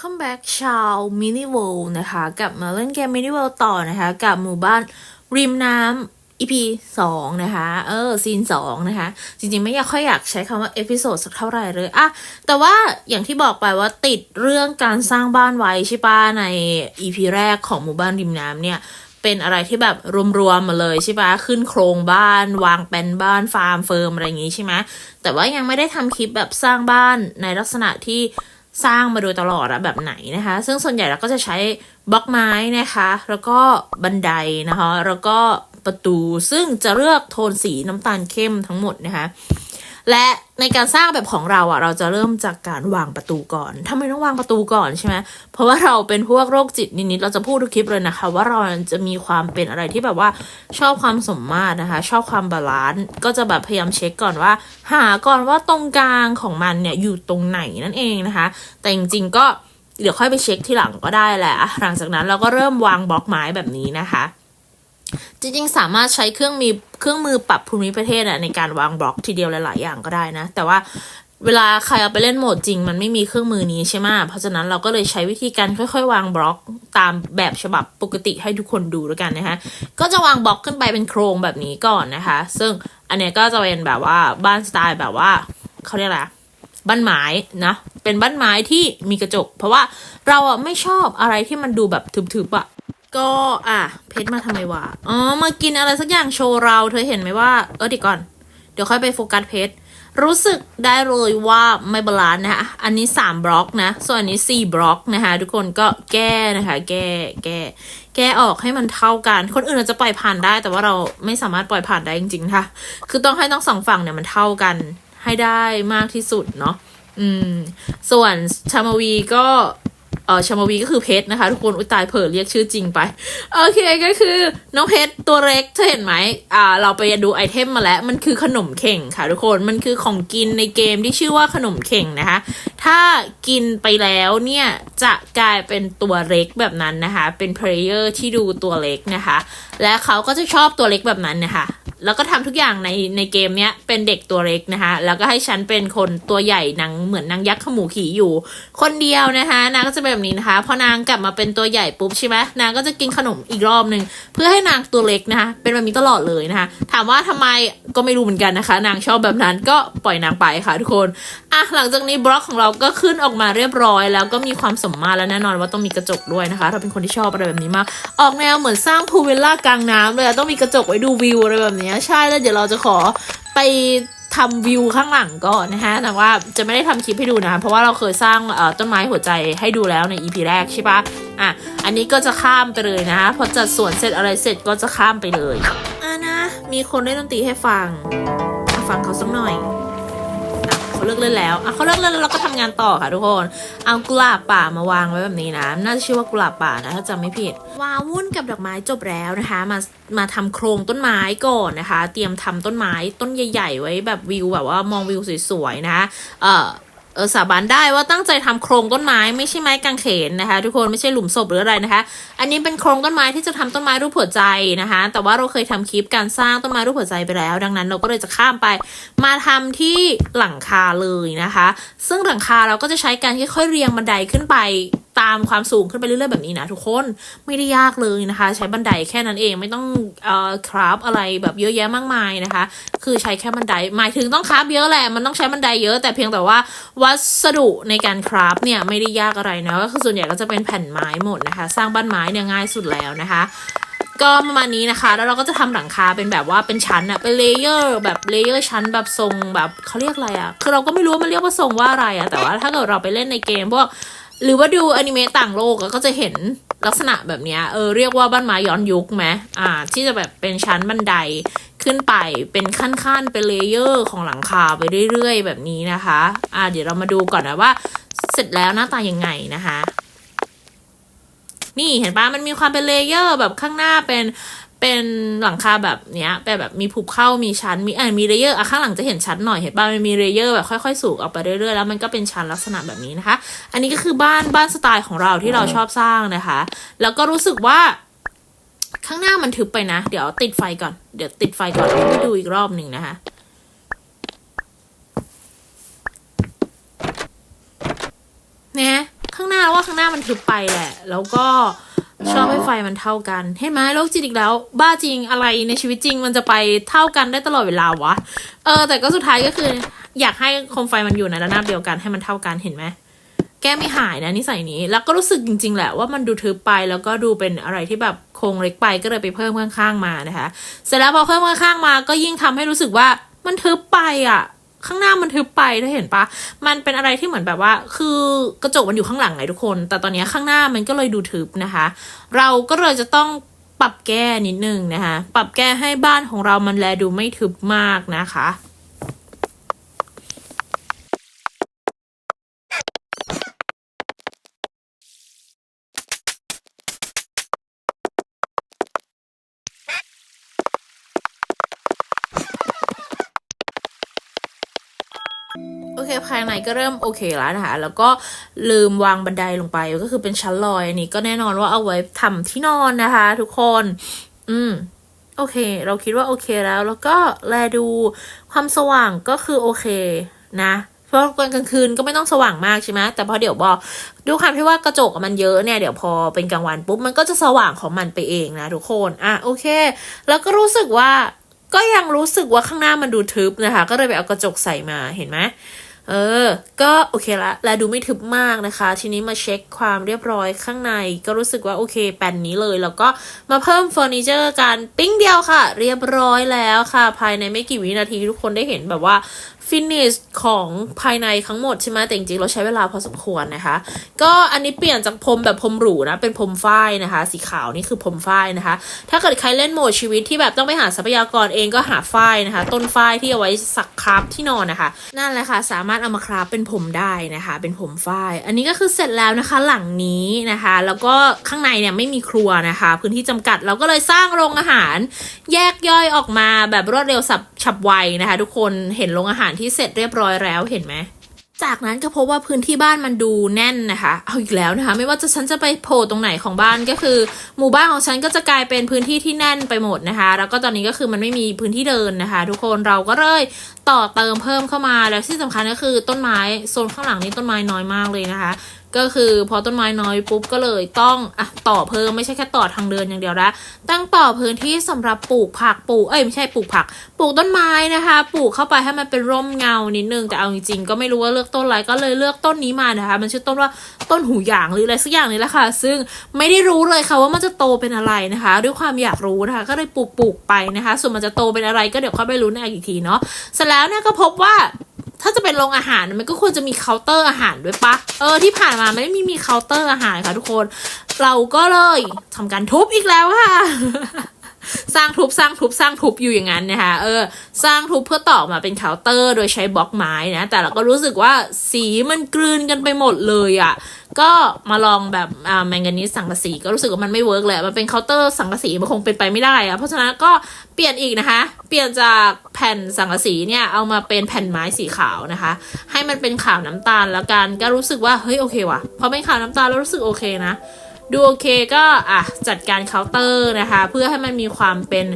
Welcome back ชาว Mini World นะคะ กลับมาเล่นเกม Mini World ต่อนะคะ กับหมู่บ้านริมน้ำ EP สองนะคะ เออ ซีนสองนะคะ จริงๆ ไม่อยากค่อยอยากใช้คำว่าเอพิโซดสักเท่าไหร่เลยอะแต่ว่าอย่างที่บอกไปว่าติดเรื่องการสร้างบ้านไว้ใช่ปะใน EP แรกของหมู่บ้านริมน้ำเนี่ยเป็นอะไรที่แบบรวมๆมาเลยใช่ปะขึ้นโครงบ้าน วางเป็นบ้านฟาร์มเฟิร์มอะไรอย่างงี้ใช่ไหมแต่ว่ายังไม่ได้ทำคลิปแบบสร้างบ้านในลักษณะที่ สร้างมาโดยตลอดอะแบบไหนนะคะ ซึ่งส่วนใหญ่เราก็จะใช้บล็อกไม้นะคะ แล้วก็บันไดนะคะ แล้วก็ประตูซึ่งจะเลือกโทนสีน้ำตาลเข้มทั้งหมดนะคะ และในการสร้างแบบของเราอะ เราจะเริ่มจากการวางประตูก่อนทำไมต้องวางประตูก่อนใช่ไหมเพราะว่าเราเป็นพวกโรคจิตนิดๆเราจะพูดทุกคลิปเลยนะคะ ว่าเราจะมีความเป็นอะไรที่แบบว่าชอบความสมมาตรนะคะ ชอบความบาลานซ์ก็จะแบบพยายามเช็คก่อนว่า หาก่อนว่าตรงกลางของมันเนี่ยอยู่ตรงไหนนั่นเองนะคะ แต่จริงๆก็เดี๋ยวค่อยไปเช็คที่หลังก็ได้แหละหลังจากนั้นเราก็เริ่มวางบล็อกไม้แบบนี้นะคะ จริงๆ สามารถใช้เครื่องมีเครื่องมือปรับภูมิประเทศอะในการวางบล็อกทีเดียวหลายๆ อย่างก็ได้นะ แต่ว่าเวลาใครเอาไปเล่นโหมดจริง มันไม่มีเครื่องมือนี้ใช่ไหมเพราะฉะนั้นเราก็เลยใช้วิธีการค่อยๆ วางบล็อกตามแบบฉบับปกติให้ทุกคนดูด้วยกันนะคะ ก็จะวางบล็อกขึ้นไปเป็นโครงแบบนี้ก่อนนะคะ ซึ่งอันเนี้ยก็จะเป็นแบบว่าบ้านสไตล์แบบว่าเขาเรียกอะไรบ้านไม้นะ เป็นบ้านไม้ที่มีกระจก เพราะว่าเราอะไม่ชอบอะไรที่มันดูแบบทึบๆอะ ก็อะเพชรมาทำไมวะอ๋อมากินอะไรสักอย่างโชว์เราเธอเห็นไหมว่า เออดีก่อน เดี๋ยวค่อยไปโฟกัสเพชรรู้สึกได้เลยว่าไม่บาลานซ์นะคะอันนี้ 3 บล็อกนะ ส่วนอันนี้ 4 บล็อกนะคะ ทุกคนก็แก้นะคะ แก้แก้ แก้ออกให้มันเท่ากัน คนอื่นอาจจะปล่อยผ่านได้ แต่ว่าเราไม่สามารถปล่อยผ่านได้จริงๆค่ะ คือต้องให้ทั้งสองฝั่งเนี่ยมันเท่ากันให้ได้มากที่สุดเนาะ อืม ส่วนชามวีก็ เออชามวีก็คือเพชรนะคะ ทุกคนอุตายเผลอเรียกชื่อจริงไป โอเคก็คือน้องเพชรตัวเล็กเธอเห็นไหมอ่าเราไปดูไอเทมมาแล้ว มันคือขนมเข่งค่ะทุกคนมันคือของกินในเกมที่ชื่อว่าขนมเข่งนะคะ ถ้ากินไปแล้วเนี่ย จะกลายเป็นตัวเล็กแบบนั้นนะคะ เป็นเพลเยอร์ที่ดูตัวเล็กนะคะ และเขาก็จะชอบตัวเล็กแบบนั้นนะคะ แล้วก็ทำทุกอย่างในในเกมเนี้ยเป็นเด็กตัวเล็กนะคะ แล้วก็ให้ฉันเป็นคนตัวใหญ่นางเหมือนนางยักษ์ขมูขี่อยู่ คนเดียวนะคะนางก็จะแบบนี้นะคะพอนางกลับมาเป็นตัวใหญ่ปุ๊บใช่ไหมนางก็จะกินขนมอีกรอบหนึ่งเพื่อให้นางตัวเล็กนะคะ เป็นแบบนี้ตลอดเลยนะคะ ถามว่าทำไมก็ไม่รู้เหมือนกันนะคะ นางชอบแบบนั้นก็ปล่อยนางไปค่ะทุกคนอะหลังจากนี้บล็อกของเราก็ขึ้นออกมาเรียบร้อย แล้วก็มีความสมมาตรและแน่นอนว่าต้องมีกระจกด้วยนะคะเราเป็นคนที่ชอบอะไรแบบนี้มากออกแนวเหมือนสร้างพูลวิลล่ากลางน้ำเลยต้องมีกระจกไว้ดูวิวอะไรแบบนี้เนี้ยใช่แล้วเดี๋ยวเราจะขอไปทำวิวข้างหลังก่อนนะคะแต่ว่าจะไม่ได้ทำคลิปให้ดูนะคะเพราะว่าเราเคยสร้างต้นไม้หัวใจให้ดูแล้วใน EP แรกใช่ปะอะ อันนี้ก็จะข้ามไปเลยนะพอจัดสวนเสร็จอะไรเสร็จก็จะข้ามไปเลยอะนะ มีคนเล่นดนตรีให้ฟังฟังเขาสักหน่อย เขาเลิกเล่นแล้วอะเขาเลิกเล่นแล้วเราก็ทำงานต่อค่ะทุกคน เอากุหลาบป่ามาวางไว้แบบนี้นะ น่าจะชื่อว่ากุหลาบป่านะถ้าจำไม่ผิด วาวุ่นกับดอกไม้จบแล้วนะคะ มามาทำโครงต้นไม้ก่อนนะคะ เตรียมทำต้นไม้ต้นใหญ่ ๆ ไว้แบบวิวแบบว่ามองวิวสวยๆนะ เอ่อ ออสาบานได้ว่าตั้งใจทำโครงต้นไม้ไม่ใช่ไม้กางเขนนะคะ ทุกคนไม่ใช่หลุมศพหรืออะไรนะคะ อันนี้เป็นโครงต้นไม้ที่จะทำต้นไม้รูปหัวใจนะคะ แต่ว่าเราเคยทำคลิปการสร้างต้นไม้รูปหัวใจไปแล้ว ดังนั้นเราก็เลยจะข้ามไป มาทำที่หลังคาเลยนะคะ ซึ่งหลังคาเราก็จะใช้การค่อยๆเรียงบันไดขึ้นไป ตามความสูงขึ้นไปเรื่อยๆแบบนี้นะทุกคนไม่ได้ยากเลยนะคะ ใช้บันไดแค่นั้นเองไม่ต้องเอ่อคราฟอะไรแบบเยอะแยะมากมายนะคะ คือใช้แค่บันไดหมายถึงต้องคราฟเยอะแหละมันต้องใช้บันไดเยอะ แต่เพียงแต่ว่าวัสดุในการคราฟเนี่ยไม่ได้ยากอะไรนะก็คือส่วนใหญ่ก็จะเป็นแผ่นไม้หมดนะคะ สร้างบ้านไม้เนี่ยง่ายสุดแล้วนะคะก็ประมาณนี้นะคะ แล้วเราก็จะทำหลังคาเป็นแบบว่าเป็นชั้นอะเป็นเลเยอร์แบบเลเยอร์ชั้นแบบทรงแบบเขาเรียกอะไรอะคือเราก็ไม่รู้ว่ามันเรียกว่าทรงว่าอะไรอะแต่ว่าถ้าเกิดเราไปเล่นในเกมพวก หรือว่าดูอนิเมะต่างโลกก็จะเห็นลักษณะแบบนี้เออเรียกว่าบ้านไม้ย้อนยุคไหมอ่า ที่จะแบบเป็นชั้นบันไดขึ้นไปเป็นขั้นๆเป็นเลเยอร์ของหลังคาไปเรื่อยๆ แบบนี้นะคะ อ่า เดี๋ยวเรามาดูก่อนนะว่า เสร็จแล้วหน้าตายังไงนะคะ นี่เห็นปะมันมีความเป็นเลเยอร์แบบข้างหน้าเป็น เป็นหลังคาแบบเนี้ยแบบแบบมีผูเข้ามีชั้นมีอ่ามีเลเยอร์อะข้างหลังจะเห็นชั้นหน่อยเห็นปะมันมีเลเยอร์แบบค่อยๆ สูงออกไปเรื่อยๆแล้วมันก็เป็นชั้นลักษณะแบบนี้นะคะ อันนี้ก็คือบ้านบ้านสไตล์ของเราที่เราชอบสร้างนะคะ แล้วก็รู้สึกว่าข้างหน้ามันทึบไปนะ เดี๋ยวติดไฟก่อน เดี๋ยวติดไฟก่อนให้ดูอีกรอบหนึ่งนะคะเนี่ยข้างหน้าว่าข้างหน้ามันทึบไปแหละ แล้วก็ ชอบให้ไฟมันเท่ากันเห็นไหมโลกจิตอีกแล้ว บ้าจริงอะไรในชีวิตจริงมันจะไปเท่ากันได้ตลอดเวลาวะ เออ แต่ก็สุดท้ายก็คือ อยากให้โคมไฟมันอยู่ในระนาบเดียวกันให้มันเท่ากันเห็นไหมแก้ไม่หายนะนิสัยนี้ แล้วก็รู้สึกจริง ๆ แหละว่ามันดูทึบไปแล้วก็ดูเป็นอะไรที่แบบโครงเล็กไปก็เลยไปเพิ่มข้างๆมานะคะ เสร็จแล้วพอเพิ่มข้างๆมา ก็ยิ่งทำให้รู้สึกว่ามันทึบไปอะ ข้างหน้ามันทึบไปถ้าเห็นปะ มันเป็นอะไรที่เหมือนแบบว่า คือกระจกมันอยู่ข้างหลังไงทุกคน แต่ตอนนี้ข้างหน้ามันก็เลยดูทึบนะคะ เราก็เลยจะต้องปรับแก้นิดนึงนะคะ ปรับแก้ให้บ้านของเรามันแลดูไม่ทึบมากนะคะ ก็เริ่มโอเคแล้วนะคะ แล้วก็ลืมวางบันไดลงไปก็คือเป็นชั้นลอยอันนี้ก็แน่นอนว่าเอาไว้ทำที่นอนนะคะ ทุกคน อืมโอเค เราคิดว่าโอเคแล้ว แล้วก็แลดูความสว่างก็คือโอเคนะเพราะกลางคืนก็ไม่ต้องสว่างมากใช่ไหมแต่พอเดี๋ยวบอกด้วยความที่ว่ากระจกมันเยอะเนี่ย เดี๋ยวพอเป็นกลางวันปุ๊บมันก็จะสว่างของมันไปเองนะทุกคนอะโอเค แล้วก็รู้สึกว่าก็ยังรู้สึกว่าข้างหน้ามันดูทึบนะคะ ก็เลยไปเอากระจกใส่มาเห็นไหม เออ ก็โอเคละ และดูไม่ทึบมากนะคะ ทีนี้มาเช็คความเรียบร้อยข้างใน ก็รู้สึกว่าโอเคแปลนนี้เลย แล้วก็มาเพิ่มเฟอร์นิเจอร์กันปิ้งเดียวค่ะ เรียบร้อยแล้วค่ะ ภายในไม่กี่วินาทีทุกคนได้เห็นแบบว่าฟินิชของภายในทั้งหมดใช่ไหมแต่จริงๆเราใช้เวลาพอสมควรนะคะ ก็อันนี้เปลี่ยนจากพรมแบบพรมหรูนะ เป็นพรมฝ้ายนะคะ สีขาวนี่คือพรมฝ้ายนะคะ ถ้าเกิดใครเล่นโหมดชีวิตที่แบบต้องไปหาทรัพยากรเองก็หาฝ้ายนะคะ ต้นฝ้ายที่เอาไว้สักคราฟที่นอนนะคะ นั่นแหละค่ะสามารถเอามาคราฟเป็นผมได้นะคะ เป็นผมฝ้าย อันนี้ก็คือเสร็จแล้วนะคะหลังนี้นะคะ แล้วก็ข้างในเนี่ยไม่มีครัวนะคะ พื้นที่จำกัดเราก็เลยสร้างโรงอาหาร แยกย่อยออกมาแบบรวดเร็วสับฉับไวนะคะ ทุกคนเห็นโรงอาหารที่เสร็จเรียบร้อยแล้วเห็นไหม จากนั้นก็พบว่าพื้นที่บ้านมันดูแน่นนะคะ เอาอีกแล้วนะคะ ไม่ว่าจะฉันจะไปโผล่ตรงไหนของบ้านก็คือ หมู่บ้านของฉันก็จะกลายเป็นพื้นที่ที่แน่นไปหมดนะคะ แล้วก็ตอนนี้ก็คือมันไม่มีพื้นที่เดินนะคะ ทุกคนเราก็เลยต่อเติมเพิ่มเข้ามาแล้วที่สำคัญก็คือต้นไม้โซนข้างหลังนี้ต้นไม้น้อยมากเลยนะคะ ก็คือพอต้นไม้น้อยปุ๊บก็เลยต้องอะต่อเพิ่มไม่ใช่แค่ต่อทางเดินอย่างเดียวละตั้งต่อพื้นที่สำหรับปลูกผักปลูกเอ้ยไม่ใช่ปลูกผัก ปลูกต้นไม้นะคะ ปลูกเข้าไปให้มันเป็นร่มเงานิดนึงแต่เอาจริงๆก็ไม่รู้ว่าเลือกต้นอะไรก็เลยเลือกต้นนี้มานะคะ มันชื่อต้นว่าต้นหูหยางหรืออะไรสักอย่างนี่แหละค่ะ ซึ่งไม่ได้รู้เลยค่ะว่ามันจะโตเป็นอะไรนะคะ ด้วยความอยากรู้นะคะ ก็เลยปลูกปลูกไปนะคะ ส่วนมันจะโตเป็นอะไรก็เดี๋ยวค่อยไปรู้ในอีกทีเนาะเสร็จแล้วเนี่ยก็พบว่า ถ้าจะเป็นโรงอาหารมันก็ควรจะมีเคาน์เตอร์อาหารด้วยปะเออที่ผ่านมามันไม่มีมีเคาน์เตอร์อาหารค่ะทุกคน เราก็เลยทำการทุบอีกแล้วค่ะ สร้างทุบสร้างทุบสร้างทุบอยู่อย่างนั้นนะคะเออสร้างทุบเพื่อต่อมาเป็นเคาน์เตอร์โดยใช้บล็อกไม้นะ แต่เราก็รู้สึกว่าสีมันกลืนกันไปหมดเลยอะ่ะก็มาลองแบบอ่าแมงกานีสสังกะสีก็รู้สึกว่ามันไม่เวิร์กเลยมันเป็นเคาน์เตอร์สังกะสีมันคงเป็นไปไม่ได้อะเพราะฉะนั้นก็เปลี่ยนอีกนะคะ เปลี่ยนจากแผ่นสังกะสีเนี่ยเอามาเป็นแผ่นไม้สีขาวนะคะ ให้มันเป็นขาวน้ำตาลแล้วกันก็รู้สึกว่าเฮ้ยโอเคว่ะพอเป็นขาวน้ำตาลแล้วรู้สึกโอเคนะ ดูโอเคก็อะจัดการเคาน์เตอร์นะคะ เพื่อให้มันมีความเป็น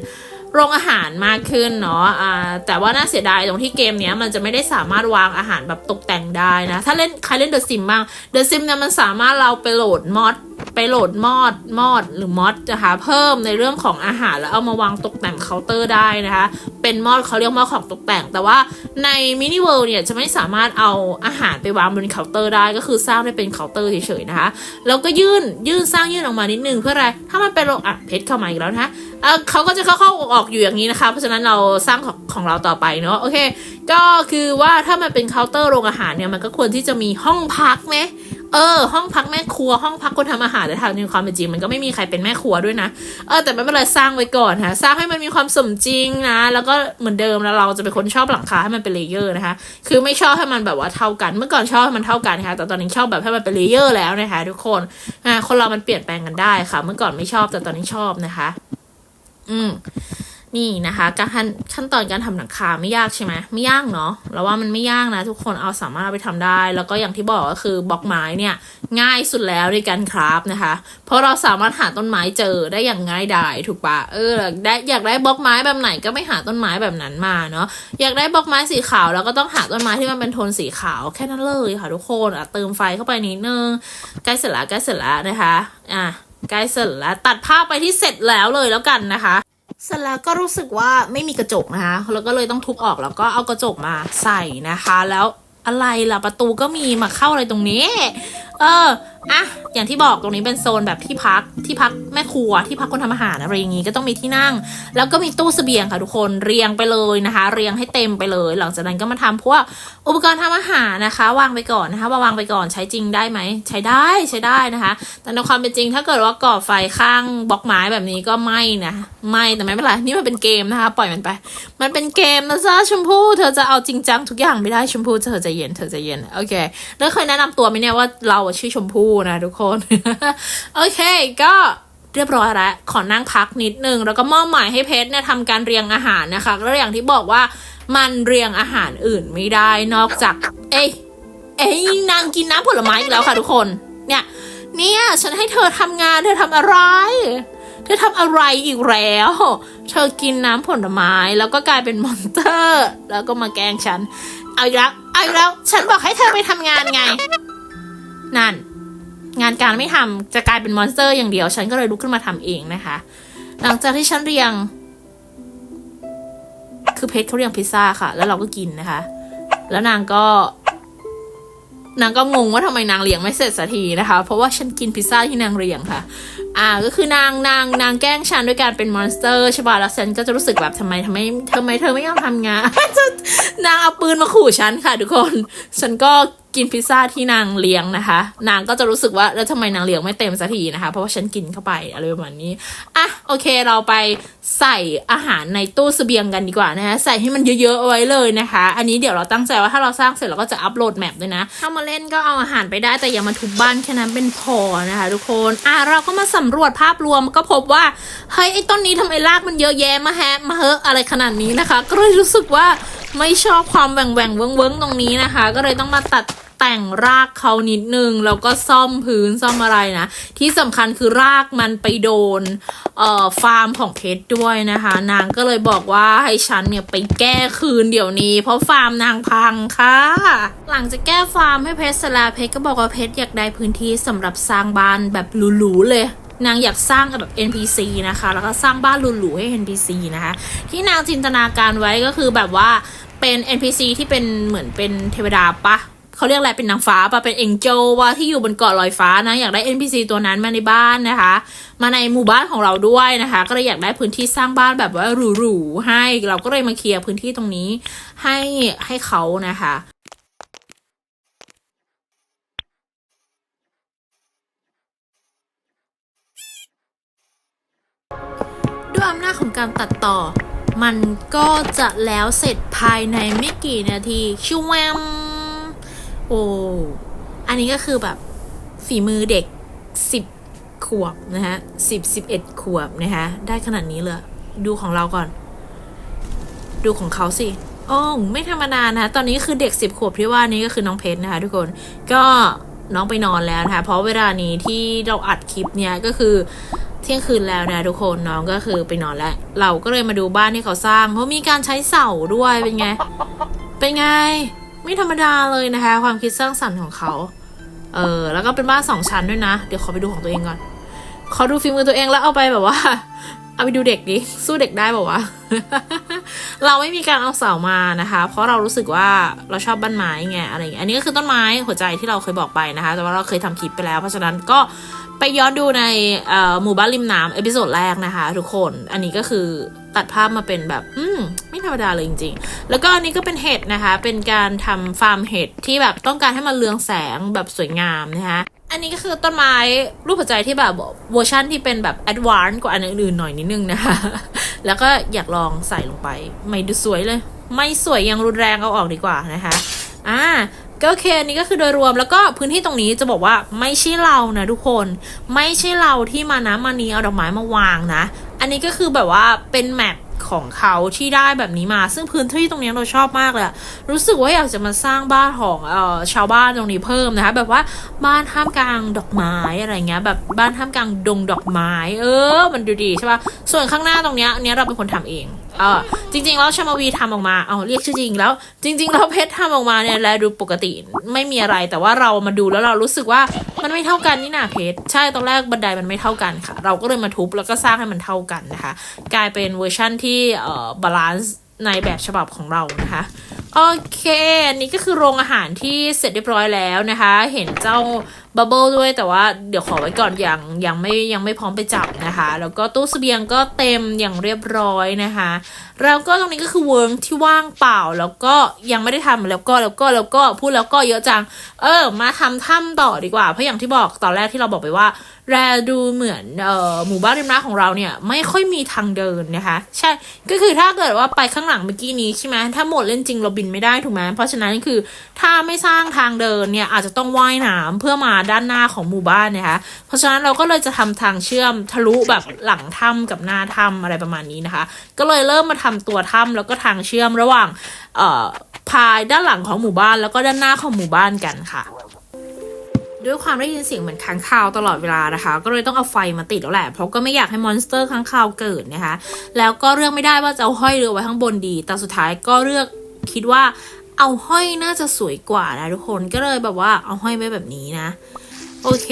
โรงอาหารมากขึ้นเนาะอ่าแต่ว่าน่าเสียดายตรงที่เกมเนี้ยมันจะไม่ได้สามารถวางอาหารแบบตกแต่งได้นะ ถ้าเล่นใครเล่นเดอะซิมบ้างเดอะซิมเนี่ยมันสามารถเราไปโหลดมอดไปโหลดมอดมอดหรือมอดนะคะเพิ่มในเรื่องของอาหารแล้วเอามาวางตกแต่งเคาน์เตอร์ได้นะคะ เป็นมอดเขาเรียกมอดของตกแต่ง แต่ว่าในมินิเวิลด์เนี่ยจะไม่สามารถเอาอาหารไปวางบนเคาน์เตอร์ได้ก็คือสร้างได้เป็นเคาน์เตอร์เฉยๆนะคะแล้วก็ยื่นยื่นสร้างยื่นออกมานิดนึงเพื่ออะไรถ้ามันเป็นโรงอะเพชรเข้ามาอีกแล้วนะคะเออเขาก็จะเข้าๆออกอยู่อย่างนี้นะคะ เพราะฉะนั้นเราสร้างของของเราต่อไปเนาะโอเค ก็คือว่าถ้ามันเป็นเคาน์เตอร์โรงอาหารเนี่ยมันก็ควรที่จะมีห้องพักไหม เออ ห้องพักแม่ครัว ห้องพักคนทำอาหารแต่ทางในความเป็นจริง มันก็ไม่มีใครเป็นแม่ครัวด้วยนะ เออ แต่ไม่เป็นไรสร้างไว้ก่อนค่ะสร้างให้มันมีความสมจริงนะ แล้วก็เหมือนเดิมแล้วเราจะเป็นคนชอบหลังคาให้มันเป็นเลเยอร์นะคะ คือไม่ชอบให้มันแบบว่าเท่ากัน เมื่อก่อนชอบให้มันเท่ากันค่ะ แต่ตอนนี้ชอบแบบให้มันเป็นเลเยอร์แล้วนะคะ ทุกคนอ่าคนเรามันเปลี่ยนแปลงกันได้ค่ะ เมื่อก่อนไม่ชอบแต่ตอนนี้ชอบนะคะ อืม นี่นะคะการขั้นขั้นตอนการทำหลังคาไม่ยากใช่ไหมไม่ยากเนาะเราว่ามันไม่ยากนะทุกคนเอาสามารถเอาไปทำได้ แล้วก็อย่างที่บอกก็คือบล็อกไม้เนี่ยง่ายสุดแล้วในการคราฟนะคะ เพราะเราสามารถหาต้นไม้เจอได้อย่างง่ายดายถูกปะเออได้อยากได้บล็อกไม้แบบไหนก็ไม่หาต้นไม้แบบนั้นมาเนาะอยากได้บล็อกไม้สีขาวเราก็ต้องหาต้นไม้ที่มันเป็นโทนสีขาวแค่นั้นเลยค่ะทุกคนอะเติมไฟเข้าไปนิดนึงใกล้เสร็จแล้วใกล้เสร็จแล้วนะคะอะใกล้เสร็จแล้วตัดภาพไปที่เสร็จแล้วเลยแล้วกันนะคะ เสร็จแล้วก็รู้สึกว่าไม่มีกระจกนะคะแล้วก็เลยต้องทุบออกแล้วก็เอากระจกมาใส่นะคะ แล้วอะไรล่ะประตูก็มีมาเข้าอะไรตรงนี้ เออ อะอย่างที่บอกตรงนี้เป็นโซนแบบที่พักที่พักแม่ครัวที่พักคนทำอาหารอะไรอย่างงี้ก็ต้องมีที่นั่ง แล้วก็มีตู้เสบียงค่ะทุกคนเรียงไปเลยนะคะ เรียงให้เต็มไปเลย หลังจากนั้นก็มาทำพวกอุปกรณ์ทำอาหารนะคะ วางไปก่อนนะคะวาวางไปก่อนใช้จริงได้ไหมใช้ได้ใช้ได้นะคะ แต่ในความเป็นจริงถ้าเกิดว่าก่อไฟข้างบล็อกไม้แบบนี้ก็ไม่นะไม่แต่ไม่เป็นไรนี่มันเป็นเกมนะคะ ปล่อยมันไป มันเป็นเกมนะจ๊ะชมพู่เธอจะเอาจริงจังทุกอย่างไม่ได้ชมพู่เธอจะเย็นเธอจะเย็นโอเคแล้วเคยแนะนำตัวไหมเนี่ยว่าเราชื่อชมพู่นะทุกคน โอเคก็เรียบร้อยแล้ว ขอนั่งพักนิดนึง แล้วก็มอบหมายให้เพชรเนี่ยทำการเรียงอาหารนะคะ แล้วอย่างที่บอกว่ามันเรียงอาหารอื่นไม่ได้นอกจาก เอ้ยเอ้ยนางกินน้ำผลไม้อีกแล้วค่ะทุกคน เนี่ย เนี่ย ฉันให้เธอทำงานเธอทำอะไร เธอทำอะไรอีกแล้ว เธอกินน้ำผลไม้แล้วก็กลายเป็นมอนเตอร์ แล้วก็มาแกล้งฉัน เอาอีกแล้วเอาอีกแล้ว ฉันบอกให้เธอไปทำงานไง นั่น งานการไม่ทำจะกลายเป็นมอนสเตอร์อย่างเดียว ฉันก็เลยลุกขึ้นมาทำเองนะคะ หลังจากที่ฉันเรียง คือเพชรเขาเรียงพิซซ่าค่ะ แล้วเราก็กินนะคะ แล้วนางก็ นางก็งงว่าทำไมนางเลี้ยงไม่เสร็จสักทีนะคะ เพราะว่าฉันกินพิซซ่าที่นางเลี้ยงค่ะ อ่า ก็คือนางนางนางแกล้งฉันด้วยการเป็นมอนสเตอร์ใช่ป่ะแล้วฉันก็จะรู้สึกแบบทำไมทำไมทำไมเธอไม่ยอมทำงาน นางเอาปืนมาขู่ฉันค่ะ ทุกคน ฉันก็ กินพิซซ่าที่นางเลี้ยงนะคะ นางก็จะรู้สึกว่าแล้วทำไมนางเลี้ยงไม่เต็มสักทีนะคะ เพราะว่าฉันกินเข้าไปอะไรประมาณนี้อะโอเคเราไปใส่อาหารในตู้เสบียงกันดีกว่านะคะใส่ให้มันเยอะๆเอาไว้เลยนะคะ อันนี้เดี๋ยวเราตั้งใจว่าถ้าเราสร้างเสร็จเราก็จะอัปโหลดแมปด้วยนะถ้ามาเล่นก็เอาอาหารไปได้แต่อย่ามาทุบบ้านแค่นั้นเป็นพอนะคะทุกคนอะเราก็มาสำรวจภาพรวมก็พบว่าเฮ้ยไอ้ต้นนี้ทำไมรากมันเยอะแยะมาแฮะมาเฮอะอะไรขนาดนี้นะคะ ก็เลยรู้สึกว่าไม่ชอบความแหว่งแหว่งเวิ้งเวิ้งตรงนี้นะคะ ก็เลยต้องมาตัด แต่งรากเขานิดนึง แล้วก็ซ่อมพื้นซ่อมอะไรนะ ที่สำคัญคือรากมันไปโดนเอ่อฟาร์มของเพชรด้วยนะคะ นางก็เลยบอกว่าให้ฉันเนี่ยไปแก้คืนเดี๋ยวนี้ เพราะฟาร์มนางพังค่ะ หลังจากแก้ฟาร์มให้เพชรสล้วเพชรก็บอกว่าเพชรอยากได้พื้นที่สำหรับสร้างบ้านแบบหรูๆเลยนางอยากสร้างแบบ NPC นะคะ แล้วก็สร้างบ้านหรูๆให้ NPC นะคะ ที่นางจินตนาการไว้ก็คือแบบว่าเป็น NPC ที่เป็นเหมือนเป็นเทวดาปะ เขาเรียกอะไรเป็นนางฟ้าปะเป็นเอ็งเจลว่าที่อยู่บนเกาะลอยฟ้านะ อยากได้ NPC ตัวนั้นมาในบ้านนะคะ มาในหมู่บ้านของเราด้วยนะคะ ก็เลยอยากได้พื้นที่สร้างบ้านแบบว่าหรูๆให้เราก็เลยมาเคลียร์พื้นที่ตรงนี้ให้ให้เขานะคะด้วยอำนาจของการตัดต่อ มันก็จะแล้วเสร็จภายในไม่กี่นาทีชิวแวม โอ้ อันนี้ก็คือแบบฝีมือเด็กสิบขวบนะฮะสิบสิบเอ็ดขวบนะคะ ได้ขนาดนี้เลย ดูของเราก่อน ดูของเขาสิโอ้ไม่ธรรมดานะคะตอนนี้คือเด็กสิบขวบที่ว่านี้ก็คือน้องเพชรนะคะทุกคน ก็น้องไปนอนแล้วนะคะ เพราะเวลานี้ที่เราอัดคลิปเนี่ยก็คือเที่ยงคืนแล้วนะทุกคนน้องก็คือไปนอนแล้ว เราก็เลยมาดูบ้านที่เขาสร้าง เพราะมีการใช้เสาด้วยเป็นไง เป็นไง ไม่ธรรมดาเลยนะคะ ความคิดสร้างสรรค์ของเขา เออ แล้วก็เป็นบ้านสองชั้นด้วยนะ เดี๋ยวขอไปดูของตัวเองก่อน ขอดูฝีมือตัวเองแล้วเอาไปแบบว่า เอาไปดูเด็กดิ สู้เด็กได้แบบว่า เราไม่มีการเอาเสามานะคะ เพราะเรารู้สึกว่าเราชอบบ้านไม้ไงอะไรอย่างเงี้ย อันนี้ก็คือต้นไม้หัวใจที่เราเคยบอกไปนะคะ แต่ว่าเราเคยทำคลิปไปแล้ว เพราะฉะนั้นก็ ไปย้อนดูในหมู่บ้านริมน้ำเอพิโซดแรกนะคะ ทุกคนอันนี้ก็คือตัดภาพมาเป็นแบบ อืม ไม่ธรรมดาเลยจริงๆ แล้วก็อันนี้ก็เป็นเห็ดนะคะ เป็นการทำฟาร์มเห็ดที่แบบต้องการให้มันเรืองแสงแบบสวยงามนะคะอันนี้ก็คือต้นไม้รูปหัวใจที่แบบเวอร์ชั่นที่เป็นแบบแอดวานซ์กว่าอันอื่นๆหน่อยนิดนึงนะคะ แล้วก็อยากลองใส่ลงไป ไม่ดูสวยเลย ไม่สวยยังรุนแรงเอาออกดีกว่านะคะ อ่า ก็โอเคอันนี้ก็คือโดยรวมแล้วก็พื้นที่ตรงนี้จะบอกว่าไม่ใช่เรานะทุกคน ไม่ใช่เราที่มานะมานี้เอาดอกไม้มาวางนะ อันนี้ก็คือแบบว่าเป็นแมปของเขาที่ได้แบบนี้มา ซึ่งพื้นที่ตรงนี้เราชอบมากเลยรู้สึกว่าอยากจะมาสร้างบ้านของเอ่อชาวบ้านตรงนี้เพิ่มนะคะ แบบว่าบ้านท่ามกลางดอกไม้อะไรเงี้ยแบบบ้านท่ามกลางดงดอกไม้ เออ มันดูดีใช่ปะส่วนข้างหน้าตรงเนี้ยอันเนี้ยเราเป็นคนทำเอง เออจริงๆแล้วชมวีทำออกมาเอาเรียกชื่อจริงแล้ว จริง ๆ แล้วเพชรทำออกมาเนี่ยแลดูปกติไม่มีอะไร แต่ว่าเรามาดูแล้วเรารู้สึกว่ามันไม่เท่ากันนี่นาเพชรใช่ตอนแรกบันไดมันไม่เท่ากันค่ะ เราก็เลยมาทุบแล้วก็สร้างให้มันเท่ากันนะคะ กลายเป็นเวอร์ชั่นที่เอ่อบาลานซ์ในแบบฉบับของเรานะคะโอเคอันนี้ก็คือโรงอาหารที่เสร็จเรียบร้อยแล้วนะคะ เห็นเจ้า บับเบิลด้วยแต่ว่าเดี๋ยวขอไว้ก่อนยังยังไม่ยังไม่พร้อมไปจับนะคะ แล้วก็ตู้เสบียงก็เต็มอย่างเรียบร้อยนะคะแล้วก็ตรงนี้ก็คือเวิร์กที่ว่างเปล่าแล้วก็ยังไม่ได้ทำแล้วก็แล้วก็แล้วก็พูดแล้วก็เยอะจัง เออ มาทำถ้ำต่อดีกว่า เพราะอย่างที่บอกตอนแรกที่เราบอกไปว่า แรดูเหมือนเอ่อหมู่บ้านริมน้ำของเราเนี่ยไม่ค่อยมีทางเดินนะคะ ใช่ก็คือถ้าเกิดว่าไปข้างหลังเมื่อกี้นี้ใช่ไหมถ้าหมดเล่นจริงเราบินไม่ได้ถูกไหมเพราะฉะนั้นคือถ้าไม่สร้างทางเดินเนี่ยอาจจะต้องว่ายน้ำเพื่อมาด้านหน้าของหมู่บ้านนะคะ เพราะฉะนั้นเราก็เลยจะทำทางเชื่อมทะลุแบบหลังถ้ำกับหน้าถ้ำอะไรประมาณนี้นะคะ ก็เลยเริ่มมาทำตัวถ้ำแล้วก็ทางเชื่อมระหว่างเอ่อภายด้านหลังของหมู่บ้าน แล้วก็ด้านหน้าของหมู่บ้านกันค่ะด้วยความได้ยินเสียงเหมือนค้างคาวตลอดเวลานะคะ ก็เลยต้องเอาไฟมาติดแล้วแหละ เพราะก็ไม่อยากให้มอนสเตอร์ค้างคาวเกิดนะคะ แล้วก็เลือกไม่ได้ว่าจะเอาห้อยเรือไว้ข้างบนดี แต่สุดท้ายก็เลือกคิดว่า เอาห้อยน่าจะสวยกว่านะทุกคนก็เลยแบบว่าเอาห้อยไว้แบบนี้นะ โอเค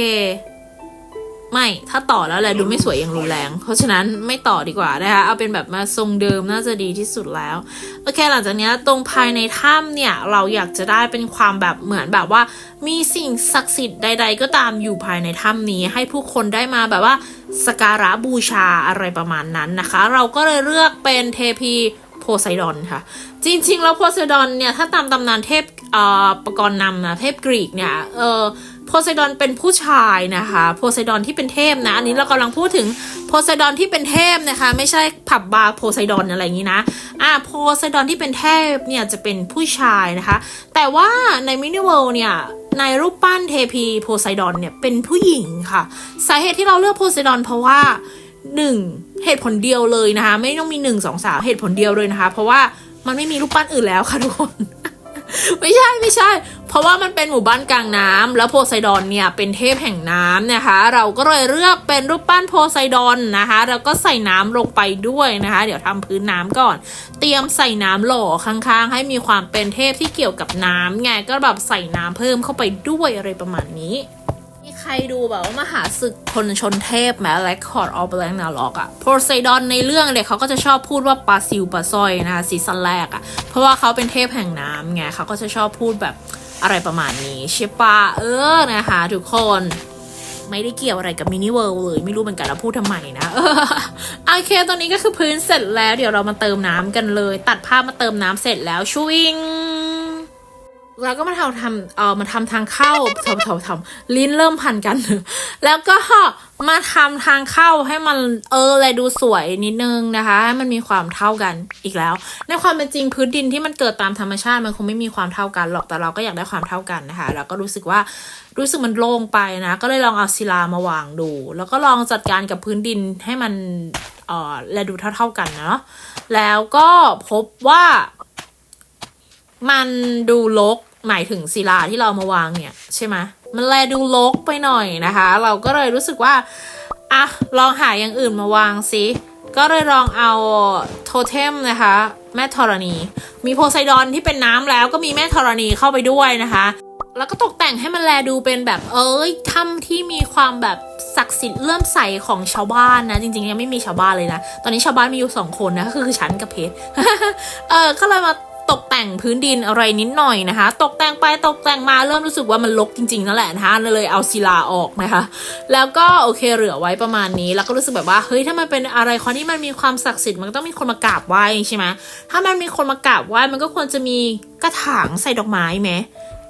ไม่ถ้าต่อแล้วแหละดูไม่สวยอย่างรุนแรง เพราะฉะนั้นไม่ต่อดีกว่านะคะเอาเป็นแบบมาทรงเดิมน่าจะดีที่สุดแล้วโอเคหลังจากนี้ตรงภายในถ้ำเนี่ยเราอยากจะได้เป็นความแบบเหมือนแบบว่า มีสิ่งศักดิ์สิทธิ์ใด ๆ ก็ตามอยู่ภายในถ้ำนี้ ให้ผู้คนได้มาแบบว่าสกการะบูชาอะไรประมาณนั้นนะคะ เราก็เลยเลือกเป็นเทพี โพไซดอนค่ะ จริงๆ แล้วโพไซดอนเนี่ย ถ้าตามตำนานเทพอ่อปกรณ์นำนะเทพกรีกเนี่ยเออโพไซดอนเป็นผู้ชายนะคะโพไซดอนที่เป็นเทพนะอันนี้เรากำลังพูดถึงโพไซดอนที่เป็นเทพนะคะ ไม่ใช่ผับบาร์โพไซดอนอะไรอย่างนี้นะอ่าโพไซดอนที่เป็นเทพเนี่ยจะเป็นผู้ชายนะคะ แต่ว่าในมินิเวิลเนี่ยในรูปปั้นเทพีโพไซดอนเนี่ยเป็นผู้หญิงค่ะ สาเหตุที่เราเลือกโพไซดอนเพราะว่าหนึ่ง เหตุผลเดียวเลยนะคะ ไม่ต้องมีหนึ่งสองสามเหตุผลเดียวเลยนะคะ เพราะว่ามันไม่มีรูปปั้นอื่นแล้วค่ะทุกคน ไม่ใช่ไม่ใช่ เพราะว่ามันเป็นหมู่บ้านกลางน้ำแล้วโพไซดอนเนี่ยเป็นเทพแห่งน้ำนะคะ เราก็เลยเลือกเป็นรูปปั้นโพไซดอนนะคะ แล้วก็ใส่น้ำลงไปด้วยนะคะ เดี๋ยวทำพื้นน้ำก่อน เตรียมใส่น้ำหล่อข้างๆ ให้มีความเป็นเทพที่เกี่ยวกับน้ำไงก็แบบใส่น้ำเพิ่มเข้าไปด้วยอะไรประมาณนี้ มีใครดูแบบว่ามหาศึกคนชนเทพไหม Record of Blank n a l o g อกอะโพไซดอนในเรื่องเด็กเขาก็จะชอบพูดว่าปลาซิวปลาสร้อยนะคะซีซั่นแรกอะเพราะว่าเขาเป็นเทพแห่งน้ำไงเขาก็จะชอบพูดแบบอะไรประมาณนี้ใช่ปะเออนะคะทุกคนไม่ได้เกี่ยวอะไรกับมินิเวิลด์เลย ไม่รู้เหมือนกันแล้วพูดทำไมนะโอเคตอนนี้ก็คือพื้นเสร็จแล้ว เดี๋ยวเรามาเติมน้ำกันเลย ตัดภามาเติมน้ำเสร็จแล้วชวิง แล้วก็มาทำทำเออมาทำทางเข้าทำทำทำลิ้นเริ่มพันกัน แล้วก็มาทำทางเข้าให้มันเอออะไรดูสวยนิดนึงนะคะ ให้มันมีความเท่ากันอีกแล้ว ในความเป็นจริงพื้นดินที่มันเกิดตามธรรมชาติมันคงไม่มีความเท่ากันหรอกแต่เราก็อยากได้ความเท่ากันนะคะแล้วก็รู้สึกว่ารู้สึกมันโล่งไปนะ ก็เลยลองเอาศิลามาวางดู แล้วก็ลองจัดการกับพื้นดินให้มันเออและดูเท่าๆกันเนาะแล้วก็พบว่ามันดูลก หมายถึงศิลาที่เรามาวางเนี่ยใช่ไหมมันแลดูลกไปหน่อยนะคะ เราก็เลยรู้สึกว่าอะลองหาอย่างอื่นมาวางสิก็เลยลองเอาโทเทมนะคะ แม่ธรณี มีโพไซดอนที่เป็นน้ำแล้วก็มีแม่ธรณีเข้าไปด้วยนะคะ แล้วก็ตกแต่งให้มันแลดูเป็นแบบเอ้ยถ้ำที่มีความแบบศักดิ์สิทธิ์เลื่อมใสของชาวบ้านนะ จริงๆยังไม่มีชาวบ้านเลยนะ ตอนนี้ชาวบ้านมีอยู่สองคนนะก็คือฉันกับเพชรเออก็เลยมา ตกแต่งพื้นดินอะไรนิดหน่อยนะคะ ตกแต่งไปตกแต่งมาเริ่มรู้สึกว่ามันลกจริงๆนั่นแหละนะคะเลยเอาศิลาออกนะคะ แล้วก็โอเคเหลือไว้ประมาณนี้แล้วก็รู้สึกแบบว่าเฮ้ยถ้ามันเป็นอะไรคอนที่มันมีความศักดิ์สิทธิ์มันต้องมีคนมากราบไหว้ใช่ไหมถ้ามันมีคนมากราบไหว้มันก็ควรจะมีกระถางใส่ดอกไม้ไหม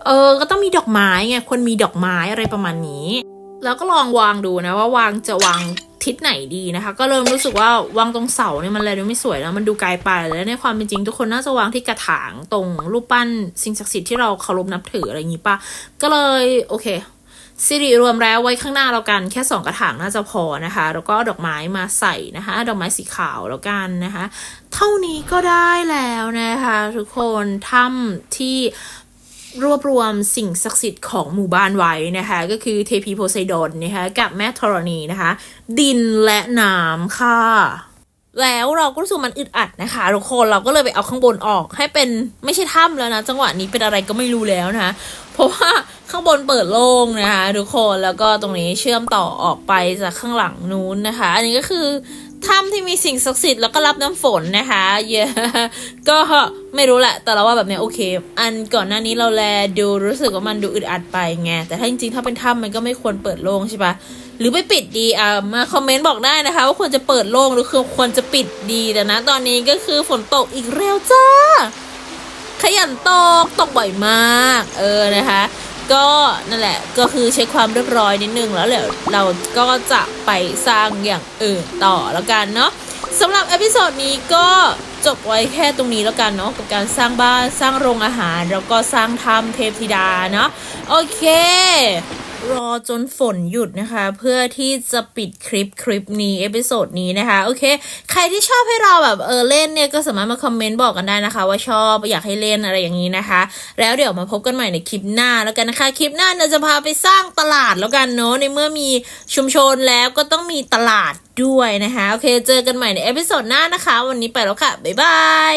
เออ ก็ต้องมีดอกไม้ไงควรมีดอกไม้อะไรประมาณนี้ แล้วก็ลองวางดูนะว่าวางจะวาง ทิศไหนดีนะคะ ก็เริ่มรู้สึกว่าวางตรงเสาเนี่ยมันอะไรดูไม่สวยแล้วมันดูไกลไปแล้วในความเป็นจริงทุกคนน่าจะวางที่กระถางตรงรูปปั้นสิ่งศักดิ์สิทธิ์ที่เราเคารพนับถืออะไรอย่างนี้ปะก็เลยโอเคสิริรวมแล้วไว้ข้างหน้าเรากันแค่สองกระถางน่าจะพอนะคะ แล้วก็ดอกไม้มาใส่นะคะดอกไม้สีขาวแล้วกันนะคะ เท่านี้ก็ได้แล้วนะคะ ทุกคนถ้ำที่ รวบรวมสิ่งศักดิ์สิทธิ์ของหมู่บ้านไว้นะคะ ก็คือเทพีโพไซดอนนะคะกับแม่ธรณีนะคะ ดินและน้ำค่ะ แล้วเราก็รู้สึกมันอึดอัดนะคะทุกคนเราก็เลยไปเอาข้างบนออกให้เป็นไม่ใช่ถ้ำแล้วนะ จังหวะนี้เป็นอะไรก็ไม่รู้แล้วนะคะเพราะว่าข้างบนเปิดโล่งนะคะทุกคนแล้วก็ตรงนี้เชื่อมต่อออกไปจากข้างหลังนู้นนะคะ อันนี้ก็คือ ถ้ำที่มีสิ่งศักดิ์สิทธิ์แล้วก็รับน้ำฝนนะคะเยอะก็ไม่รู้แหละ แต่เราว่าแบบเนี้ยโอเค อันก่อนหน้านี้เราแลดูรู้สึกว่ามันดูอึดอัดไปไง แต่ถ้าจริงๆ ถ้าเป็นถ้ำมันก็ไม่ควรเปิดโล่งใช่ปะหรือไปปิดดีอ่ามาคอมเมนต์บอกได้นะคะ ว่าควรจะเปิดโล่งหรือคือควรจะปิดดีแต่นะ ตอนนี้ก็คือฝนตกอีกแล้วจ้า ขยันตกตกบ่อยมาก เออนะคะ ก็นั่นแหละก็คือเช็คความเรียบร้อยนิดนึงแล้วเดี๋ยวเราก็จะไปสร้างอย่างอื่นต่อแล้วกันเนาะสำหรับเอพิโซดนี้ก็จบไว้แค่ตรงนี้แล้วกันเนาะกับการสร้างบ้านสร้างโรงอาหาร แล้วก็สร้างถ้ำเทพธิดาเนาะโอเค รอจนฝนหยุดนะคะ เพื่อที่จะปิดคลิปคลิปนี้ เอพิโซดนี้นะคะ โอเค ใครที่ชอบให้เราแบบเออเล่นเนี่ย ก็สามารถมาคอมเมนต์บอกกันได้นะคะ ว่าชอบอยากให้เล่นอะไรอย่างนี้นะคะ แล้วเดี๋ยวมาพบกันใหม่ในคลิปหน้าแล้วกันนะคะ คลิปหน้าเราจะพาไปสร้างตลาดแล้วกันเนาะในเมื่อมีชุมชนแล้วก็ต้องมีตลาดด้วยนะคะ โอเค เจอกันใหม่ในเอพิโซดหน้านะคะ วันนี้ไปแล้วค่ะบ๊ายบาย